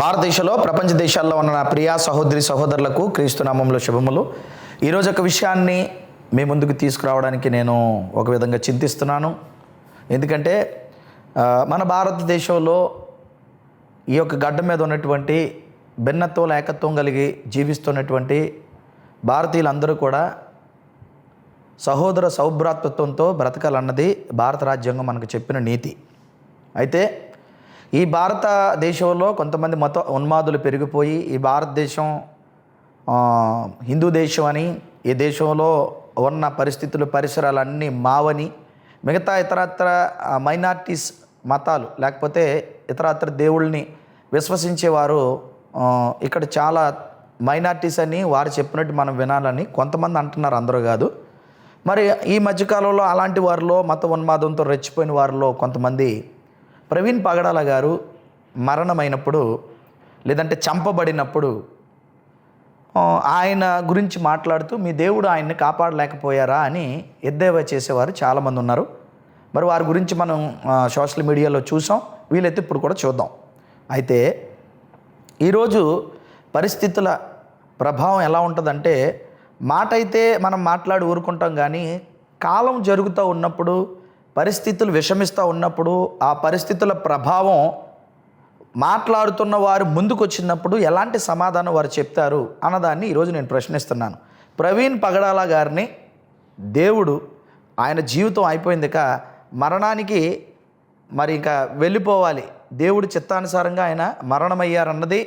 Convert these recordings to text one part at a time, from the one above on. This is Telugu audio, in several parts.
భారతదేశంలో ప్రపంచ దేశాల్లో ఉన్న నా ప్రియా సహోదరి సహోదరులకు క్రీస్తు నామంలో శుభములు. ఈరోజు ఒక విషయాన్ని మీ ముందుకు తీసుకురావడానికి నేను ఒక విధంగా చింతిస్తున్నాను. ఎందుకంటే మన భారతదేశంలో ఈ యొక్క గడ్డ మీద ఉన్నటువంటి భిన్నత్వం ఏకత్వం కలిగి జీవిస్తున్నటువంటి భారతీయులందరూ కూడా సహోదర సౌభ్రాతృత్వంతో బ్రతకాలన్నది భారత రాజ్యాంగం మనకు చెప్పిన నీతి. అయితే ఈ భారతదేశంలో కొంతమంది మత ఉన్మాదులు పెరిగిపోయి ఈ భారతదేశం హిందూ దేశం అని ఈ దేశంలో ఉన్న పరిస్థితులు పరిసరాలన్నీ మావని మిగతా ఇతరత్ర మైనార్టీస్ మతాలు లేకపోతే ఇతరత్ర దేవుళ్ళని విశ్వసించేవారు ఇక్కడ చాలా మైనార్టీస్ అని వారు చెప్పినట్టు మనం వినాలని కొంతమంది అంటున్నారు అందరూ కాదు. మరి ఈ మధ్యకాలంలో అలాంటి వారిలో మత ఉన్మాదంతో రెచ్చిపోయిన వారిలో కొంతమంది ప్రవీణ్ పగడాల గారు మరణమైనప్పుడు లేదంటే చంపబడినప్పుడు ఆయన గురించి మాట్లాడుతూ మీ దేవుడు ఆయన్ని కాపాడలేకపోయారా అని ఎద్దేవా చేసేవారు చాలామంది ఉన్నారు. మరి వారి గురించి మనం సోషల్ మీడియాలో చూసాం. వీలైతే ఇప్పుడు కూడా చూద్దాం. అయితే ఈరోజు పరిస్థితుల ప్రభావం ఎలా ఉంటుందంటే మాట అయితే మనం మాట్లాడి ఊరుకుంటాం కానీ కాలం జరుగుతూ ఉన్నప్పుడు పరిస్థితులు విషమిస్తూ ఉన్నప్పుడు ఆ పరిస్థితుల ప్రభావం మాట్లాడుతున్న వారు ముందుకు వచ్చినప్పుడు ఎలాంటి సమాధానం వారు చెప్తారు అన్నదాన్ని ఈరోజు నేను ప్రశ్నిస్తున్నాను. ప్రవీణ్ పగడాల గారిని దేవుడు ఆయన జీవితం అయిపోయింది మరణానికి మరి ఇంకా వెళ్ళిపోవాలి. దేవుడి చిత్తానుసారంగా ఆయన మరణమయ్యారన్నది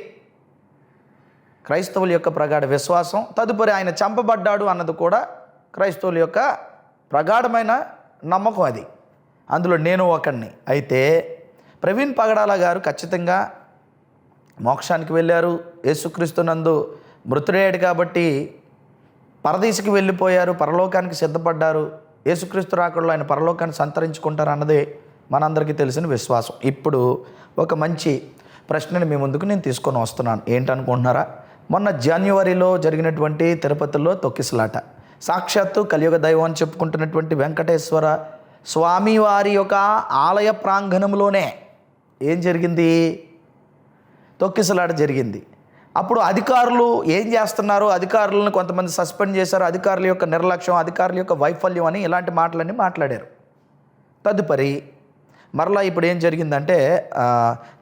క్రైస్తవుల యొక్క ప్రగాఢ విశ్వాసం. తదుపరి ఆయన చంపబడ్డాడు అన్నది కూడా క్రైస్తవుల యొక్క ప్రగాఢమైన నమ్మకం అది. అందులో నేను ఒకడిని అయితే ప్రవీణ్ పగడాల గారు ఖచ్చితంగా మోక్షానికి వెళ్ళారు. యేసుక్రీస్తునందు మృతుడయ్యాడు కాబట్టి పరదేశికి వెళ్ళిపోయారు. పరలోకానికి సిద్ధపడ్డారు. యేసుక్రీస్తు రాకడలో ఆయన పరలోకాన్ని సంతరించుకుంటారు అన్నదే మనందరికీ తెలిసిన విశ్వాసం. ఇప్పుడు ఒక మంచి ప్రశ్నని మీ ముందుకు నేను తీసుకొని వస్తున్నాను. ఏంటనుకుంటున్నారా? మొన్న జనవరిలో జరిగినటువంటి తిరుపతిలో తొక్కిసలాట. సాక్షాత్తు కలియుగ దైవం అని చెప్పుకుంటున్నటువంటి వెంకటేశ్వర స్వామివారి యొక్క ఆలయ ప్రాంగణంలోనే ఏం జరిగింది? తొక్కిసలాట జరిగింది. అప్పుడు అధికారులు ఏం చేస్తున్నారు? అధికారులను కొంతమంది సస్పెండ్ చేశారు. అధికారుల యొక్క నిర్లక్ష్యం అధికారుల యొక్క వైఫల్యం అని ఇలాంటి మాటలన్నీ మాట్లాడారు. తదుపరి మరలా ఇప్పుడు ఏం జరిగిందంటే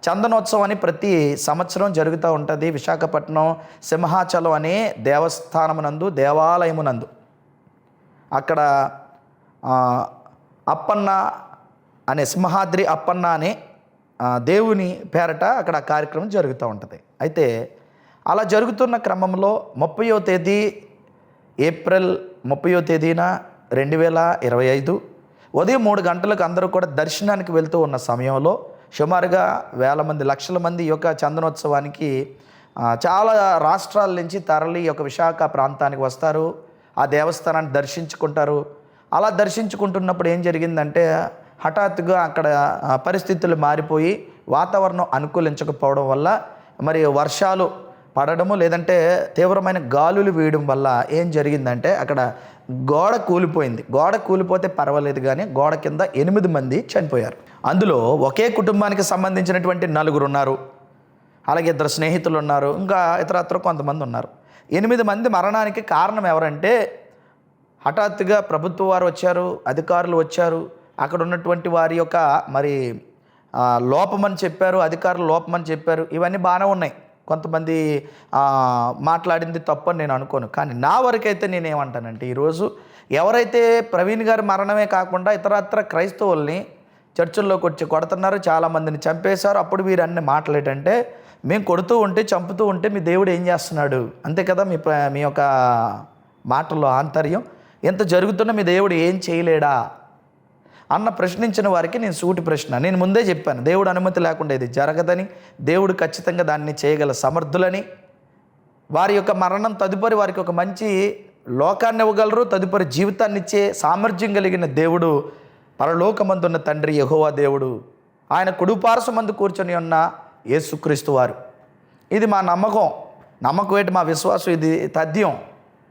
చందనోత్సవం అని ప్రతి సంవత్సరం జరుగుతూ ఉంటుంది. విశాఖపట్నం సింహాచలం అనే దేవస్థానమునందు దేవాలయమునందు. అక్కడ అప్పన్న అనే సింహాద్రి అప్పన్న అనే దేవుని పేరట అక్కడ కార్యక్రమం జరుగుతూ ఉంటుంది. అయితే అలా జరుగుతున్న క్రమంలో ముప్పయో తేదీ ఏప్రిల్ ముప్పయో తేదీన రెండు వేల ఇరవై ఐదు ఉదయం మూడు గంటలకు అందరూ కూడా దర్శనానికి వెళ్తూ ఉన్న సమయంలో సుమారుగా వేల మంది లక్షల మంది ఈ యొక్క చందనోత్సవానికి చాలా రాష్ట్రాల నుంచి తరలి ఒక యొక్క విశాఖ ప్రాంతానికి వస్తారు. ఆ దేవస్థానాన్ని దర్శించుకుంటారు. అలా దర్శించుకుంటున్నప్పుడు ఏం జరిగిందంటే హఠాత్తుగా అక్కడ పరిస్థితులు మారిపోయి వాతావరణం అనుకూలించకపోవడం వల్ల మరి వర్షాలు పడడము లేదంటే తీవ్రమైన గాలులు వేయడం వల్ల ఏం జరిగిందంటే అక్కడ గోడ కూలిపోయింది. గోడ కూలిపోతే పర్వాలేదు కానీ గోడ కింద ఎనిమిది మంది చనిపోయారు. అందులో ఒకే కుటుంబానికి సంబంధించినటువంటి నలుగురు ఉన్నారు. అలాగే ఇద్దరు స్నేహితులు ఉన్నారు. ఇంకా ఇతరత్ర కొంతమంది ఉన్నారు. ఎనిమిది మంది మరణానికి కారణం ఎవరంటే హఠాత్తుగా ప్రభుత్వ వారు వచ్చారు అధికారులు వచ్చారు. అక్కడ ఉన్నటువంటి వారి యొక్క మరి లోపమని చెప్పారు అధికారులు లోపమని చెప్పారు. ఇవన్నీ బాగానే ఉన్నాయి. కొంతమంది మాట్లాడింది తప్పని నేను అనుకోను. కానీ నా వరకైతే నేనేమంటానంటే ఈరోజు ఎవరైతే ప్రవీణ్ గారి మరణమే కాకుండా ఇతరత్ర క్రైస్తవుల్ని చర్చల్లోకి వచ్చి కొడుతున్నారు చాలామందిని చంపేశారు అప్పుడు వీరు అన్ని మాట్లాడేటంటే మేము కొడుతూ ఉంటే చంపుతూ ఉంటే మీ దేవుడు ఏం చేస్తున్నాడు? అంతే కదా మీ ప్ర- మీ యొక్క మాటల్లో ఆంతర్యం. ఎంత జరుగుతున్నా మీ దేవుడు ఏం చేయలేడా? అన్న ప్రశ్నించిన వారికి నేను సూటి ప్రశ్న. నేను ముందే చెప్పాను దేవుడు అనుమతి లేకుండా ఇది జరగదని దేవుడు ఖచ్చితంగా దాన్ని చేయగల సమర్థులని. వారి యొక్క మరణం తదుపరి వారికి ఒక మంచి లోకాన్ని ఇవ్వగలరు తదుపరి జీవితాన్ని ఇచ్చే సామర్థ్యం కలిగిన దేవుడు పరలోకమందున్న తండ్రి యహోవా దేవుడు. ఆయన కుడుపారసమందు కూర్చొని ఉన్న యేసుక్రీస్తు వారు. ఇది మా నమ్మకం. నమ్మకం ఏంటి? మా విశ్వాసం ఇది తథ్యం.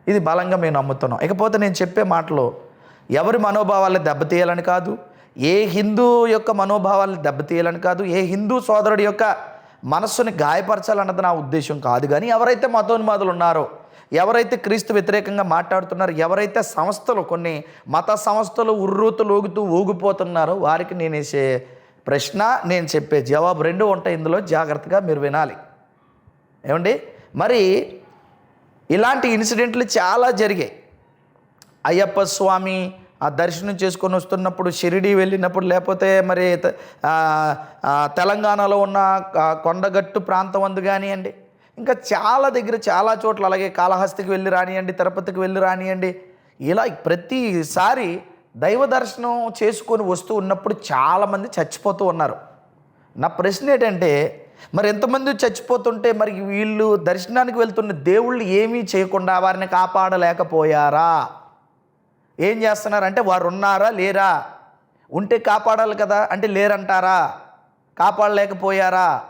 ఇది బలంగా మేము నమ్ముతున్నాం. ఇకపోతే నేను చెప్పే మాటలు ఎవరి మనోభావాలను దెబ్బతీయాలని కాదు ఏ హిందూ యొక్క మనోభావాలను దెబ్బతీయాలని కాదు ఏ హిందూ సోదరుడి యొక్క మనస్సుని గాయపరచాలన్నది నా ఉద్దేశం కాదు. కానీ ఎవరైతే మతోన్మాదులు ఉన్నారో ఎవరైతే క్రీస్తు వ్యతిరేకంగా మాట్లాడుతున్నారో ఎవరైతే సంస్థలు కొన్ని మత సంస్థలు ఉర్రూతు లోగుతూ ఊగిపోతున్నారో వారికి నేను వేసే ప్రశ్న నేను చెప్పే జవాబు రెండు ఉంటాయి. ఇందులో జాగ్రత్తగా మీరు వినాలి. ఏమండి? మరి ఇలాంటి ఇన్సిడెంట్లు చాలా జరిగాయి. అయ్యప్ప స్వామి ఆ దర్శనం చేసుకొని వస్తున్నప్పుడు షిరిడి వెళ్ళినప్పుడు లేకపోతే మరి తెలంగాణలో ఉన్న కొండగట్టు ప్రాంతం అందు కానివ్వండి ఇంకా చాలా దగ్గర చాలా చోట్ల అలాగే కాళహస్తికి వెళ్ళి రానియండి తిరుపతికి వెళ్ళి రానియండి ఇలా ప్రతిసారి దైవ దర్శనం చేసుకొని వస్తూ ఉన్నప్పుడు చాలామంది చచ్చిపోతూ ఉన్నారు. నా ప్రశ్న ఏంటంటే మరి ఎంతమంది చచ్చిపోతుంటే మరి వీళ్ళు దర్శనానికి వెళ్తున్న దేవుళ్ళు ఏమీ చేయకుండా వారిని కాపాడలేకపోయారా? ఏం చేస్తున్నారంటే వారు ఉన్నారా లేరా? ఉంటే కాపాడాలి కదా? అంటే లేరంటారా? కాపాడలేకపోయారా?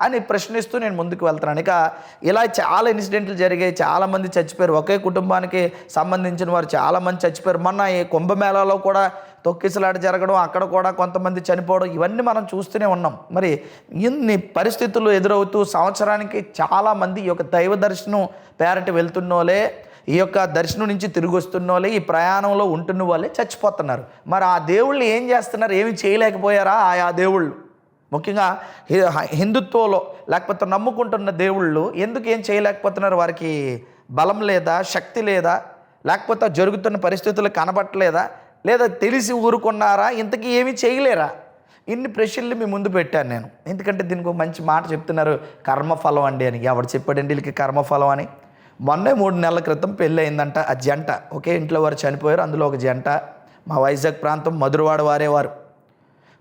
అని ప్రశ్నిస్తూ నేను ముందుకు వెళ్తున్నాను. ఇక ఇలా చాలా ఇన్సిడెంట్లు జరిగాయి. చాలామంది చచ్చిపోయారు. ఒకే కుటుంబానికి సంబంధించిన వారు చాలామంది చచ్చిపోయారు. మొన్న ఈ కుంభమేళాలో కూడా తొక్కిసలాట జరగడం అక్కడ కూడా కొంతమంది చనిపోవడం ఇవన్నీ మనం చూస్తూనే ఉన్నాం. మరి ఇన్ని పరిస్థితులు ఎదురవుతూ సంవత్సరానికి చాలామంది ఈ యొక్క దైవ దర్శనం పేరటి వెళ్తున్నోలే ఈ యొక్క దర్శనం నుంచి తిరిగి వస్తున్నోలే ఈ ప్రయాణంలో ఉంటున్న వాళ్ళే చచ్చిపోతున్నారు. మరి ఆ దేవుళ్ళు ఏం చేస్తున్నారు? ఏమి చేయలేకపోయారా ఆయా దేవుళ్ళు? ముఖ్యంగా హి- హిందుత్వంలో లేకపోతే నమ్ముకుంటున్న దేవుళ్ళు ఎందుకు ఏం చేయలేకపోతున్నారు? వారికి బలం లేదా శక్తి లేదా లేకపోతే జరుగుతున్న పరిస్థితులు కనబట్టలేదా? లేదా తెలిసి ఊరుకున్నారా? ఇంతకీ ఏమీ చేయలేరా? ఇన్ని ప్రశ్నలు మీ ముందు పెట్టాను నేను. ఎందుకంటే దీనికి ఒక మంచి మాట చెప్తున్నారు కర్మఫలం అండి అని. ఎవడు చెప్పాడండి వీళ్ళకి కర్మఫలం అని? మొన్నే మూడు నెలల క్రితం పెళ్ళి అయిందంట ఆ జంట. ఒకే ఇంట్లో వారు చనిపోయారు అందులో ఒక జంట. మా వైజాగ్ ప్రాంతం మధురవాడ వారేవారు.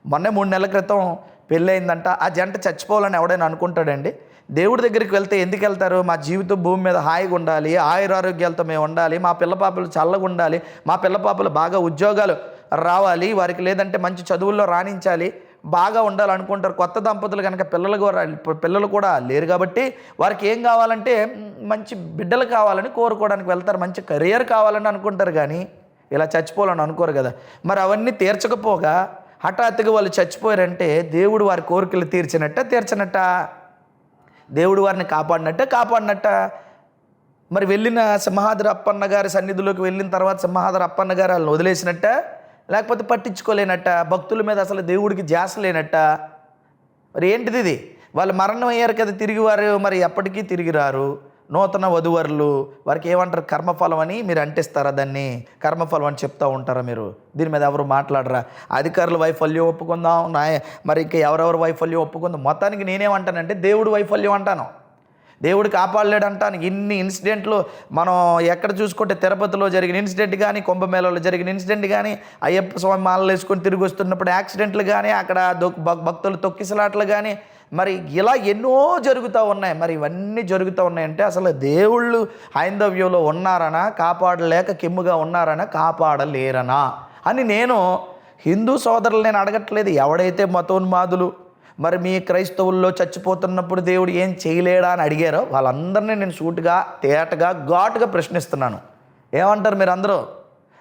మొన్నే మూడు నెలల క్రితం పెళ్ళయిందంట. ఆ జంట చచ్చిపోవాలని ఎవడైనా అనుకుంటాడండి? దేవుడి దగ్గరికి వెళ్తే ఎందుకు వెళ్తారు? మా జీవితం భూమి మీద హాయిగా ఉండాలి ఆయురారోగ్యాలతో మేము ఉండాలి మా పిల్లపాపలు చల్లగా ఉండాలి మా పిల్లపాపలు బాగా ఉద్యోగాలు రావాలి వారికి లేదంటే మంచి చదువుల్లో రాణించాలి బాగా ఉండాలనుకుంటారు. కొత్త దంపతులు కనుక పిల్లలు కూడా పిల్లలు కూడా లేరు కాబట్టి వారికి ఏం కావాలంటే మంచి బిడ్డలు కావాలని కోరుకోవడానికి వెళ్తారు మంచి కెరియర్ కావాలని అనుకుంటారు కానీ ఇలా చచ్చిపోవాలని అనుకోరు కదా. మరి అవన్నీ తీర్చకపోగా హఠాత్తుగా వాళ్ళు చచ్చిపోయారంటే దేవుడు వారి కోరికలు తీర్చినట్ట తీర్చనట్ట? దేవుడు వారిని కాపాడినట్ట కాపాడినట్ట? మరి వెళ్ళిన సింహాద్రి అప్పన్న గారి సన్నిధిలోకి వెళ్ళిన తర్వాత సింహాద్రి అప్పన్న గారు వాళ్ళని వదిలేసినట్ట? లేకపోతే పట్టించుకోలేనట్ట? భక్తుల మీద అసలు దేవుడికి ధ్యాస లేనట్ట? మరి ఏంటిది ఇది? వాళ్ళు మరణం అయ్యారు కదా తిరిగి వారు మరి ఎప్పటికీ తిరిగి రారు. నూతన వధువరులు వారికి ఏమంటారు? కర్మఫలం అని మీరు అంటిస్తారా దాన్ని? కర్మఫలం అని చెప్తూ ఉంటారా మీరు? దీని మీద ఎవరు మాట్లాడరా? అధికారుల వైఫల్యం ఒప్పుకుందాం నా మరి ఇంకా ఎవరెవరు వైఫల్యం ఒప్పుకుందాం? మొత్తానికి నేనేమంటానంటే దేవుడు వైఫల్యం అంటాను. దేవుడు కాపాడలేడు అంటాను ఇన్ని ఇన్సిడెంట్లు మనం ఎక్కడ చూసుకుంటే తిరుపతిలో జరిగిన ఇన్సిడెంట్ కానీ కుంభమేళలో జరిగిన ఇన్సిడెంట్ కానీ అయ్యప్ప స్వామి మాలలు వేసుకొని తిరిగి వస్తున్నప్పుడు యాక్సిడెంట్లు కానీ అక్కడ భక్తులు తొక్కిసలాట్లు కానీ మరి ఇలా ఎన్నో జరుగుతూ ఉన్నాయి. మరి ఇవన్నీ జరుగుతూ ఉన్నాయంటే అసలు దేవుళ్ళు హైందవ్యంలో ఉన్నారనా? కాపాడలేక కిమ్ముగా ఉన్నారనా? కాపాడలేరనా? అని నేను హిందూ సోదరులు నేను అడగట్లేదు. ఎవడైతే మతోన్మాదులు మరి మీ క్రైస్తవుల్లో చచ్చిపోతున్నప్పుడు దేవుడు ఏం చేయలేడా అని అడిగారో వాళ్ళందరినీ నేను సూటుగా తేటగా ఘాటుగా ప్రశ్నిస్తున్నాను. ఏమంటారు మీరు అందరూ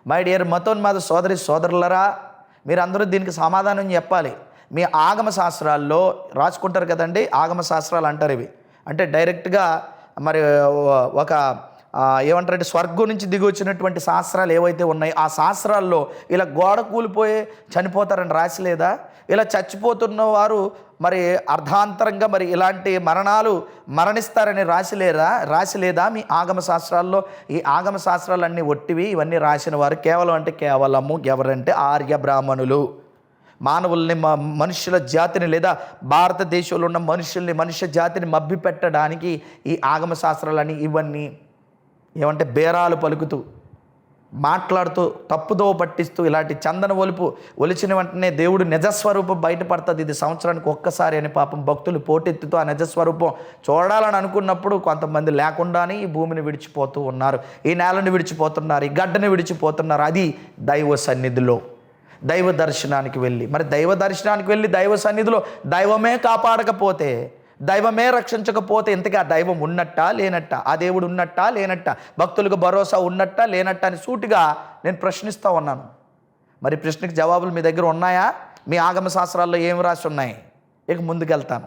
మై డియర్ మతోన్మాద సోదరి సోదరులరా మీరందరూ దీనికి సమాధానం చెప్పాలి. మీ ఆగమ శాస్త్రాల్లో రాసుకుంటారు కదండి ఆగమ శాస్త్రాలు అంటారు ఇవి. అంటే డైరెక్ట్గా మరి ఒక ఏమంటారంటే స్వర్గం నుంచి దిగి వచ్చినటువంటి శాస్త్రాలు ఏవైతే ఉన్నాయో ఆ శాస్త్రాల్లో ఇలా గోడ కూలిపోయి చనిపోతారని రాసి లేదా ఇలా చచ్చిపోతున్న వారు మరి అర్ధాంతరంగా మరి ఇలాంటి మరణాలు మరణిస్తారని రాసి లేదా రాసి లేదా మీ ఆగమ శాస్త్రాల్లో? ఈ ఆగమ శాస్త్రాలన్నీ ఒట్టివి ఇవన్నీ రాసిన వారు కేవలం అంటే కేవలము ఎవరంటే ఆర్య బ్రాహ్మణులు. మానవుల్ని మ మనుషుల జాతిని లేదా భారతదేశంలో ఉన్న మనుషుల్ని మనుష్య జాతిని మబ్బి పెట్టడానికి ఈ ఆగమ శాస్త్రాలని ఇవన్నీ ఏమంటే బేరాలు పలుకుతూ మాట్లాడుతూ తప్పుదోవ పట్టిస్తూ ఇలాంటి చందన ఒలుపు ఒలిచిన వెంటనే దేవుడు నిజస్వరూపం బయటపడుతుంది. ఇది సంవత్సరానికి ఒక్కసారి అని పాపం భక్తులు పోటెత్తుతూ ఆ నిజస్వరూపం చూడాలని అనుకున్నప్పుడు కొంతమంది లేకుండానే ఈ భూమిని విడిచిపోతూ ఉన్నారు. ఈ నేలను విడిచిపోతున్నారు ఈ గడ్డను విడిచిపోతున్నారు. అది దైవ సన్నిధిలో. దైవ దర్శనానికి వెళ్ళి. మరి దైవ దర్శనానికి వెళ్ళి దైవ సన్నిధిలో దైవమే కాపాడకపోతే దైవమే రక్షించకపోతే ఇంతకీ ఆ దైవం ఉన్నట్టా లేనట్ట? ఆ దేవుడు ఉన్నట్టా లేనట్ట? భక్తులకు భరోసా ఉన్నట్టా లేనట్ట అని సూటిగా నేను ప్రశ్నిస్తూ ఉన్నాను. మరి ప్రశ్నకి జవాబులు మీ దగ్గర ఉన్నాయా? మీ ఆగమ శాస్త్రాల్లో ఏం రాసి ఉన్నాయి? ఇక ముందుకెళ్తాను.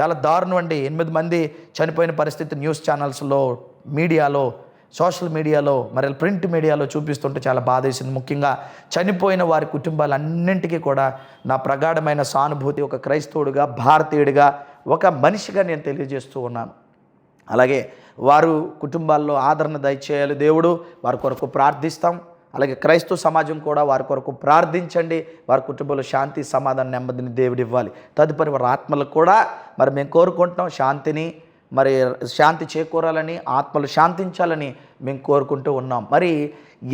చాలా దారుణం అండి. ఎనిమిది మంది చనిపోయిన పరిస్థితి న్యూస్ ఛానల్స్లో మీడియాలో సోషల్ మీడియాలో మరి ప్రింట్ మీడియాలో చూపిస్తుంటే చాలా బాధ వేసింది ముఖ్యంగా చనిపోయిన వారి కుటుంబాలన్నింటికీ కూడా నా ప్రగాఢమైన సానుభూతి ఒక క్రైస్తవుడిగా భారతీయుడిగా ఒక మనిషిగా నేను తెలియజేస్తూ ఉన్నాను. అలాగే వారు కుటుంబాల్లో ఆదరణ దయచేయాలి దేవుడు వారి కొరకు ప్రార్థిస్తాం. అలాగే క్రైస్తవ సమాజం కూడా వారి కొరకు ప్రార్థించండి. వారి కుటుంబంలో శాంతి సమాధానం నెమ్మదిని దేవుడు ఇవ్వాలి. తదుపరి వారి ఆత్మలకు కూడా మరి మేము కోరుకుంటున్నాం శాంతిని మరి శాంతి చేకూరాలని ఆత్మలు శాంతించాలని మేము కోరుకుంటూ ఉన్నాం. మరి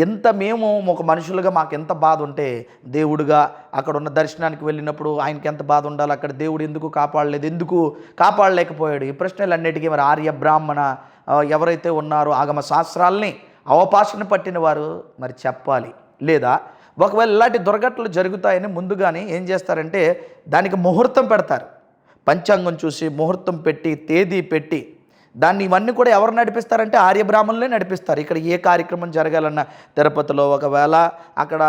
ఎంత మేము ఒక మనుషులుగా మాకు ఎంత బాధ ఉంటే దేవుడుగా అక్కడ ఉన్న దర్శనానికి వెళ్ళినప్పుడు ఆయనకి ఎంత బాధ ఉండాలి అక్కడ దేవుడు ఎందుకు కాపాడలేదు ఎందుకు కాపాడలేకపోయాడు? ఈ ప్రశ్నలన్నిటికీ మరి ఆర్య బ్రాహ్మణ ఎవరైతే ఉన్నారో ఆగమ శాస్త్రాల్ని అవపాసన పట్టిన వారు మరి చెప్పాలి. లేదా ఒకవేళ ఇలాంటి దుర్ఘటనలు జరుగుతాయని ముందుగానే ఏం చేస్తారంటే దానికి ముహూర్తం పెడతారు. పంచాంగం చూసి ముహూర్తం పెట్టి తేదీ పెట్టి దాన్ని ఇవన్నీ కూడా ఎవరు నడిపిస్తారంటే ఆర్యబ్రాహ్మణులే నడిపిస్తారు. ఇక్కడ ఏ కార్యక్రమం జరగాలన్నా తిరుపతిలో ఒకవేళ అక్కడ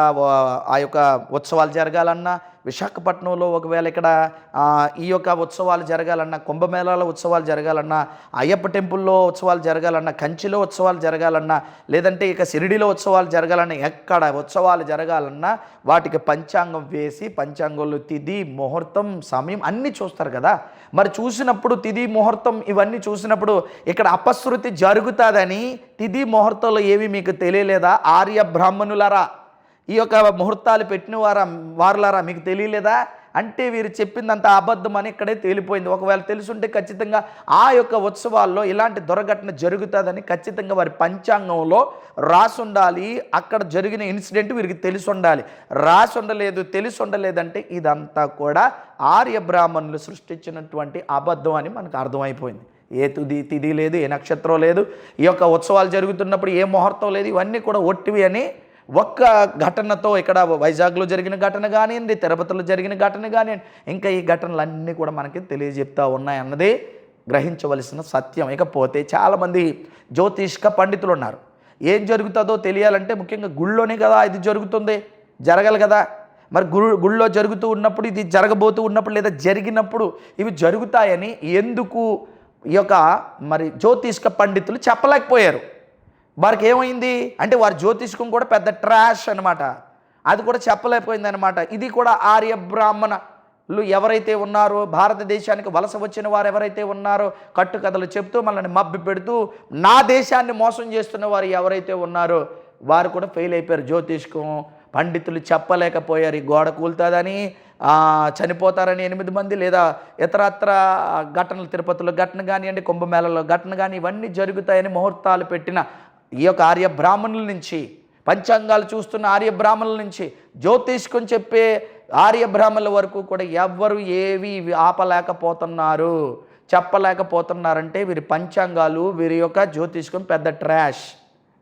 ఆ యొక్క ఉత్సవాలు జరగాలన్నా విశాఖపట్నంలో ఒకవేళ ఇక్కడ ఈ యొక్క ఉత్సవాలు జరగాలన్నా కుంభమేళాల ఉత్సవాలు జరగాలన్నా అయ్యప్ప టెంపుల్లో ఉత్సవాలు జరగాలన్నా కంచిలో ఉత్సవాలు జరగాలన్నా లేదంటే ఇక సిరిడిలో ఉత్సవాలు జరగాలన్నా ఎక్కడ ఉత్సవాలు జరగాలన్నా వాటికి పంచాంగం వేసి పంచాంగంలో తిది ముహూర్తం సమయం అన్నీ చూస్తారు కదా. మరి చూసినప్పుడు తిది ముహూర్తం ఇవన్నీ చూసినప్పుడు ఇక్కడ అపశృతి జరుగుతుందని తిది ముహూర్తంలో ఏవి మీకు తెలియలేదా? ఆర్య బ్రాహ్మణులరా? ఈ యొక్క ముహూర్తాలు పెట్టిన వారా వారులారా మీకు తెలియలేదా? అంటే వీరు చెప్పిందంత అబద్ధం అని ఇక్కడే తేలిపోయింది. ఒకవేళ తెలుసుంటే ఖచ్చితంగా ఆ యొక్క ఉత్సవాల్లో ఇలాంటి దుర్ఘటన జరుగుతుందని ఖచ్చితంగా వారి పంచాంగంలో రాసి ఉండాలి అక్కడ జరిగిన ఇన్సిడెంట్ వీరికి తెలిసి ఉండాలి రాసి ఉండలేదు తెలిసి ఉండలేదంటే ఇదంతా కూడా ఆర్య బ్రాహ్మణులు సృష్టించినటువంటి అబద్ధం అని మనకు అర్థమైపోయింది. ఏ తుది తిది లేదు ఏ నక్షత్రం లేదు. ఈ యొక్క ఉత్సవాలు జరుగుతున్నప్పుడు ఏ ముహూర్తం లేదు ఇవన్నీ కూడా ఒట్టివి అని ఒక్క ఘటనతో ఇక్కడ వైజాగ్లో జరిగిన ఘటన కానివ్వండి తిరుపతిలో జరిగిన ఘటన కానివ్వండి ఇంకా ఈ ఘటనలన్నీ కూడా మనకి తెలియజెప్తా ఉన్నాయి అన్నది గ్రహించవలసిన సత్యం. ఇకపోతే చాలామంది జ్యోతిష్క పండితులు ఉన్నారు. ఏం జరుగుతుందో తెలియాలంటే ముఖ్యంగా గుళ్ళోనే కదా ఇది జరుగుతుంది జరగాలి కదా. మరి గు గుళ్ళో జరుగుతూ ఉన్నప్పుడు ఇది జరగబోతూ ఉన్నప్పుడు లేదా జరిగినప్పుడు ఇవి జరుగుతాయని ఎందుకు ఈ యొక్క మరి జ్యోతిష్క పండితులు చెప్పలేకపోయారు. వారికి ఏమైంది అంటే వారి జ్యోతిష్కం కూడా పెద్ద ట్రాష్ అనమాట అది కూడా చెప్పలేకపోయింది అనమాట ఇది కూడా ఆర్య బ్రాహ్మణలు ఎవరైతే ఉన్నారో భారతదేశానికి వలస వచ్చిన వారు ఎవరైతే ఉన్నారో కట్టుకథలు చెప్తూ మనల్ని మబ్బి పెడుతూ నా దేశాన్ని మోసం చేస్తున్న వారు ఎవరైతే ఉన్నారో వారు కూడా ఫెయిల్ అయిపోయారు జ్యోతిష్కం. పండితులు చెప్పలేకపోయారు ఈ గోడ కూలుతుందని చనిపోతారని ఎనిమిది మంది లేదా ఇతరత్ర ఘటనలు తిరుపతిలో ఘటన కానివ్వండి కుంభమేళలో ఘటన కానీ ఇవన్నీ జరుగుతాయని ముహూర్తాలు పెట్టిన ఈ యొక్క ఆర్య బ్రాహ్మణుల నుంచి పంచాంగాలు చూస్తున్న ఆర్య బ్రాహ్మణుల నుంచి జ్యోతిష్కం చెప్పే ఆర్య బ్రాహ్మణుల వరకు కూడా ఎవ్వరు ఏవి ఆపలేకపోతున్నారు చెప్పలేకపోతున్నారంటే వీరి పంచాంగాలు వీరి యొక్క జ్యోతిష్కం పెద్ద ట్రాష్.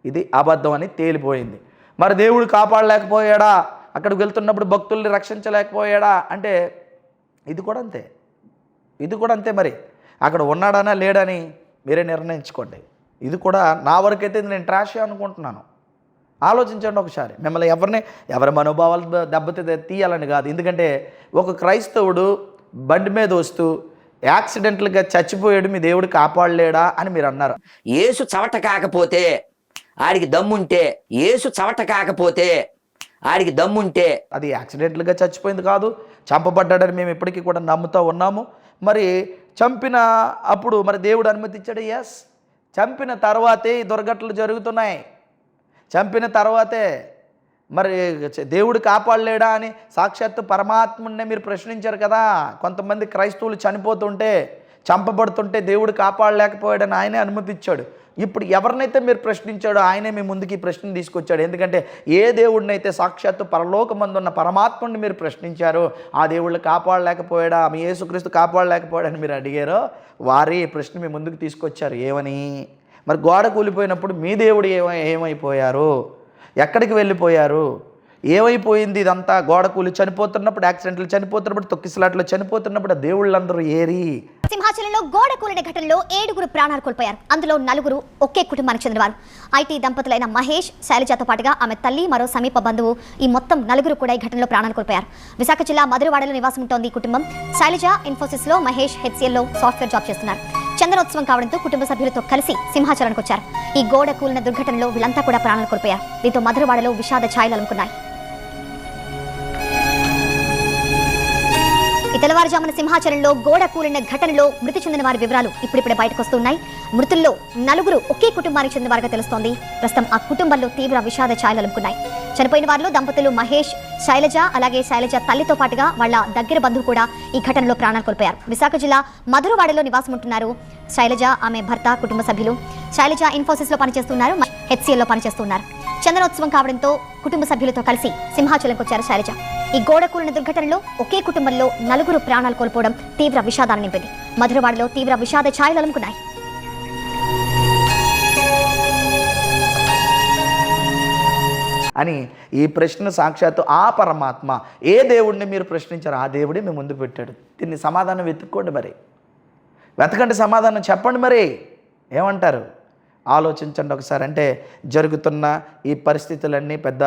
ఇది అబద్ధం అని తేలిపోయింది. మరి దేవుడు కాపాడలేకపోయాడా? అక్కడికి వెళ్తున్నప్పుడు భక్తుల్ని రక్షించలేకపోయాడా? అంటే ఇది కూడా అంతే. ఇది కూడా అంతే మరి. అక్కడ ఉన్నాడానా లేడని మీరే నిర్ణయించుకోండి. ఇది కూడా నా వరకైతే నేను ట్రాష్ అనుకుంటున్నాను. ఆలోచించండి ఒకసారి. మిమ్మల్ని ఎవరిని ఎవరి మనోభావాలు దెబ్బతి తీయాలని కాదు. ఎందుకంటే ఒక క్రైస్తవుడు బండి మీద వస్తూ యాక్సిడెంటల్గా చచ్చిపోయాడు మీ దేవుడు కాపాడలేడా అని మీరు అన్నారు. ఏసు చవట కాకపోతే ఆడికి దమ్ముంటే ఏసు చవట కాకపోతే ఆడికి దమ్ముంటే అది యాక్సిడెంటల్గా చచ్చిపోయింది కాదు. చంపబడ్డాడని మేము ఇప్పటికీ కూడా నమ్ముతూ ఉన్నాము. మరి చంపిన అప్పుడు మరి దేవుడు అనుమతించాడు ఎస్ చంపిన తర్వాతే ఈ దుర్ఘటనలు జరుగుతున్నాయి. చంపిన తర్వాతే మరి దేవుడు కాపాడలేడా అని సాక్షాత్తు పరమాత్ముడినే మీరు ప్రశ్నించారు కదా. కొంతమంది క్రైస్తవులు చనిపోతుంటే చంపబడుతుంటే దేవుడు కాపాడలేకపోయాడని ఆయనే అనుమతిచ్చాడు. ఇప్పుడు ఎవరినైతే మీరు ప్రశ్నించాడో ఆయనే మీ ముందుకి ప్రశ్న తీసుకొచ్చాడు. ఎందుకంటే ఏ దేవుడినైతే సాక్షాత్తు పరలోకమందున్న పరమాత్మని మీరు ప్రశ్నించారో ఆ దేవుళ్ళు కాపాడలేకపోయాడా మీ యేసుక్రీస్తు కాపాడలేకపోయాడని మీరు అడిగారో వారే ప్రశ్న మీ ముందుకు తీసుకొచ్చారు. ఏమని? మరి గోడ కూలిపోయినప్పుడు మీ దేవుడు ఏమై ఏమైపోయారు? ఎక్కడికి వెళ్ళిపోయారు? ఏమైపోయింది ఇదంతా? గోడ కూలి చనిపోతున్నప్పుడు యాక్సిడెంట్లు చనిపోతున్నప్పుడు తొక్కిసలాట్లు చనిపోతున్నప్పుడు దేవుళ్ళందరూ ఏరి. సింహాచలంలో గోడ కూలిన ఘటనలో ఏడుగురు ప్రాణాలు కోల్పోయారు. అందులో నలుగురు ఒకే కుటుంబానికి చెందినవారు. ఐటీ దంపతులైన మహేష్ శైలజతో పాటుగా ఆమె తల్లి మరో సమీప బంధువు ఈ మొత్తం నలుగురు కూడా ఈ ఘటనలో ప్రాణాలు కోల్పోయారు. విశాఖ జిల్లా మధురవాడలో నివాసం ఉంటోంది ఈ కుటుంబం. శైలజ ఇన్ఫోసిస్లో మహేష్ హెచ్సిఎల్లో సాఫ్ట్వేర్ జాబ్ చేస్తున్నారు. చందనోత్సవం కావడంతో కుటుంబ సభ్యులతో కలిసి సింహాచలానికి వచ్చారు. ఈ గోడ కూలిన దుర్ఘటనలో వీళ్ళంతా కూడా ప్రాణాలు కోల్పోయారు. దీంతో మధురవాడలో విషాద ఛాయలు అలుముకున్నాయి. తెల్లవారుజామున సింహాచలంలో గోడ కూలిన ఘటనలో మృతి చెందిన వారి వివరాలు ఇప్పుడిప్పుడే బయటకు వస్తున్నాయి మృతుల్లో నలుగురు ఒకే కుటుంబానికి చెందిన వారిగా తెలుస్తోంది. ప్రస్తుతం ఆ కుటుంబంలో తీవ్ర విషాద ఛాయలు చనిపోయిన వారిలో దంపతులు మహేష్ శైలజ అలాగే శైలజ తల్లితో పాటుగా వాళ్ళ దగ్గర బంధువు కూడా ఈ ఘటనలో ప్రాణాలు కోల్పోయారు. విశాఖ జిల్లా మధురవాడలో నివాసం ఉంటున్నారు శైలజ ఆమె భర్త కుటుంబ సభ్యులు. శైలజ ఇన్ఫోసిస్లో పనిచేస్తున్నారు. హెచ్సిఎల్లో పనిచేస్తున్నారు. చందనోత్సవం కావడంతో కుటుంబ సభ్యులతో కలిసి సింహాచలంకి వచ్చారు శైలజ. ఈ గోడ కూలిన దుర్ఘటనలో ఒకే కుటుంబంలో నలుగురు ప్రాణాలు కోల్పోవడం తీవ్ర విషాదాన్ని నింపింది. మధురవాడలో తీవ్ర విషాద ఛాయలు అలుముకున్నాయి. అని ఈ ప్రశ్న సాక్షాత్తు ఆ పరమాత్మ ఏ దేవుడిని మీరు ప్రశ్నించారు ఆ దేవుడే మీ ముందు పెట్టాడు. దీన్ని సమాధానం వెతుక్కోండి మరి. వెతకండి సమాధానం చెప్పండి మరి. ఏమంటారు? ఆలోచించండి ఒకసారి. అంటే జరుగుతున్న ఈ పరిస్థితులన్నీ పెద్ద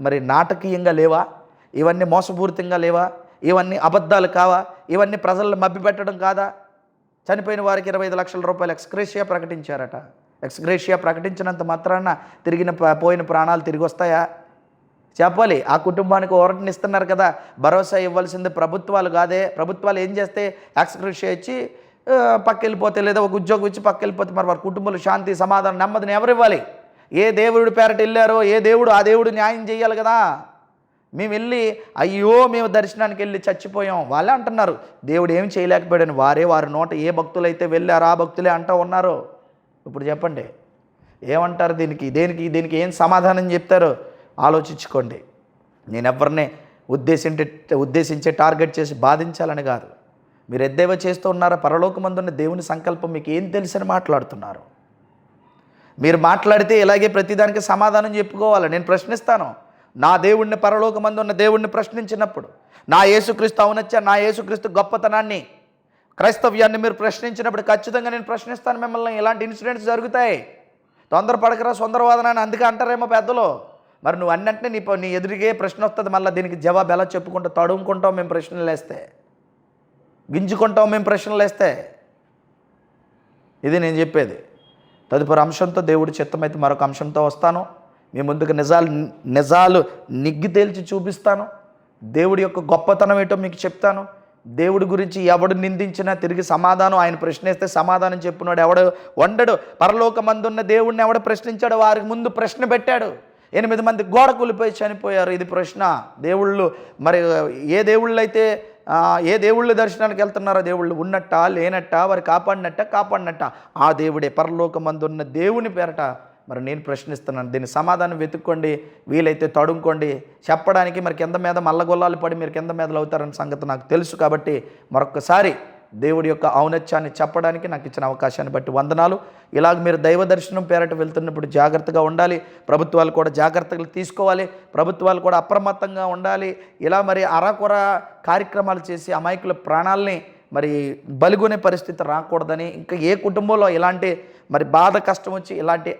మరి నాటకీయంగా లేవా? ఇవన్నీ మోసపూరితంగా లేవా? ఇవన్నీ అబద్ధాలు కావా? ఇవన్నీ ప్రజలను మభ్యపెట్టడం కాదా? చనిపోయిన వారికి ఇరవై ఐదు లక్షల రూపాయలు ఎక్స్గ్రేషియా ప్రకటించారట. ఎక్స్గ్రేషియా ప్రకటించినంత మాత్రాన తిరిగిన ప- పోయిన ప్రాణాలు తిరిగి వస్తాయా? చెప్పాలి. ఆ కుటుంబానికి ఓరటనిస్తున్నారు కదా. భరోసా ఇవ్వాల్సింది ప్రభుత్వాలు కాదే. ప్రభుత్వాలు ఏం చేస్తే ఎక్స్గ్రేషియా ఇచ్చి పక్క వెళ్ళిపోతే లేదా ఒక ఉద్యోగం ఇచ్చి పక్క వెళ్ళిపోతే మరి వారి కుటుంబంలో శాంతి సమాధానం నెమ్మదిని ఎవరు ఇవ్వాలి? ఏ దేవుడు పేరట వెళ్ళారో ఏ దేవుడు ఆ దేవుడు న్యాయం చేయాలి కదా? మేము వెళ్ళి అయ్యో మేము దర్శనానికి వెళ్ళి చచ్చిపోయాం. వాళ్ళే అంటున్నారు దేవుడు ఏం చేయలేకపోయాడని. వారే వారి నోట ఏ భక్తులైతే వెళ్ళారో ఆ భక్తులే అంటూ ఉన్నారు. ఇప్పుడు చెప్పండి ఏమంటారు దీనికి? దేనికి దీనికి ఏం సమాధానం చెప్తారో? ఆలోచించుకోండి. నేను ఎవరిని ఉద్దేశించే ఉద్దేశించే టార్గెట్ చేసి బాధించాలని కాదు. మీరు ఎద్దేవా చేస్తూ ఉన్నారా? పరలోకమందున్న దేవుని సంకల్పం మీకు ఏం తెలుసని మాట్లాడుతున్నారు? మీరు మాట్లాడితే ఇలాగే ప్రతిదానికి సమాధానం చెప్పుకోవాలి? నేను ప్రశ్నిస్తాను. నా దేవుణ్ణి పరలోకమందు ఉన్న దేవుణ్ణి ప్రశ్నించినప్పుడు నా యేసుక్రీస్తు అవునచ్చా? నా యేసుక్రీస్తు గొప్పతనాన్ని క్రైస్తవ్యాన్ని మీరు ప్రశ్నించినప్పుడు ఖచ్చితంగా నేను ప్రశ్నిస్తాను మిమ్మల్ని. ఇలాంటి ఇన్సిడెంట్స్ జరుగుతాయి. తొందరపడకరా సుందరవాదనని అందుకే అంటారేమో పెద్దలు. మరి నువ్వు అన్నంటే నీ నీ ఎదురిగే ప్రశ్న వస్తుంది. మళ్ళీ దీనికి జవాబు ఎలా చెప్పుకుంటా తడుముకుంటావు మేము ప్రశ్నలు వేస్తే. గింజుకుంటాం మేము ప్రశ్నలు వేస్తే. ఇది నేను చెప్పేది. తదుపరి అంశంతో దేవుడి చిత్తమైతే మరొక అంశంతో వస్తాను. మీ ముందుకు నిజాలు నిజాలు నిగ్గి తేల్చి చూపిస్తాను. దేవుడి యొక్క గొప్పతనం ఏంటో మీకు చెప్తాను. దేవుడి గురించి ఎవడు నిందించినా తిరిగి సమాధానం ఆయన ప్రశ్నిస్తే సమాధానం చెప్పినాడు ఎవడు వండడు. పరలోకమందున్న దేవుడిని ఎవడు ప్రశ్నించాడు వారికి ముందు ప్రశ్న పెట్టాడు. ఎనిమిది మంది గోడ కూలిపోయి చనిపోయారు. ఇది ప్రశ్న. దేవుళ్ళు మరి ఏ దేవుళ్ళు అయితే ఏ దేవుళ్ళు దర్శనానికి వెళ్తున్నారో దేవుళ్ళు ఉన్నట్ట లేనట్ట వారు కాపాడినట్ట కాపాడినట్ట? ఆ దేవుడే పరలోకమందున్న దేవుని పేరట మరి నేను ప్రశ్నిస్తున్నాను. దీని సమాధానం వెతుక్కోండి వీలైతే తడుముకోండి. చెప్పడానికి మరి కింద మీద మల్లగొల్లాలు పడి మీరు కింద మీదలు అవుతారన్న సంగతి నాకు తెలుసు కాబట్టి మరొకసారి దేవుడి యొక్క ఔన్నత్యాన్ని చెప్పడానికి నాకు ఇచ్చిన అవకాశాన్ని బట్టి వందనాలు. ఇలాగ మీరు దైవ దర్శనం పేరట వెళ్తున్నప్పుడు జాగ్రత్తగా ఉండాలి. ప్రభుత్వాలు కూడా జాగ్రత్తలు తీసుకోవాలి. ప్రభుత్వాలు కూడా అప్రమత్తంగా ఉండాలి. ఇలా మరి అరాకొర కార్యక్రమాలు చేసి అమాయకుల ప్రాణాలని మరి బలుగునే పరిస్థితి రాకూడదని ఇంకా ఏ కుటుంబంలో ఇలాంటి మరి బాధ కష్టం వచ్చి ఇలాంటి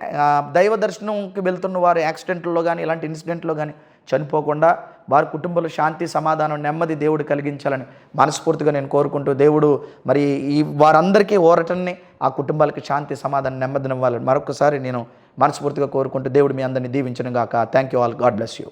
దైవ దర్శనంకి వెళ్తున్న వారు యాక్సిడెంట్లో కానీ ఇలాంటి ఇన్సిడెంట్లో కానీ చనిపోకుండా వారి కుటుంబంలో శాంతి సమాధానం నెమ్మది దేవుడు కలిగించాలని మనస్ఫూర్తిగా నేను కోరుకుంటూ దేవుడు మరి ఈ వారందరికీ ఓరటన్ని ఆ కుటుంబాలకి శాంతి సమాధానం నెమ్మదినివ్వాలని మరొకసారి నేను మనస్ఫూర్తిగా కోరుకుంటూ దేవుడు మీ అందరిని దీవించను గాక thank you all God bless you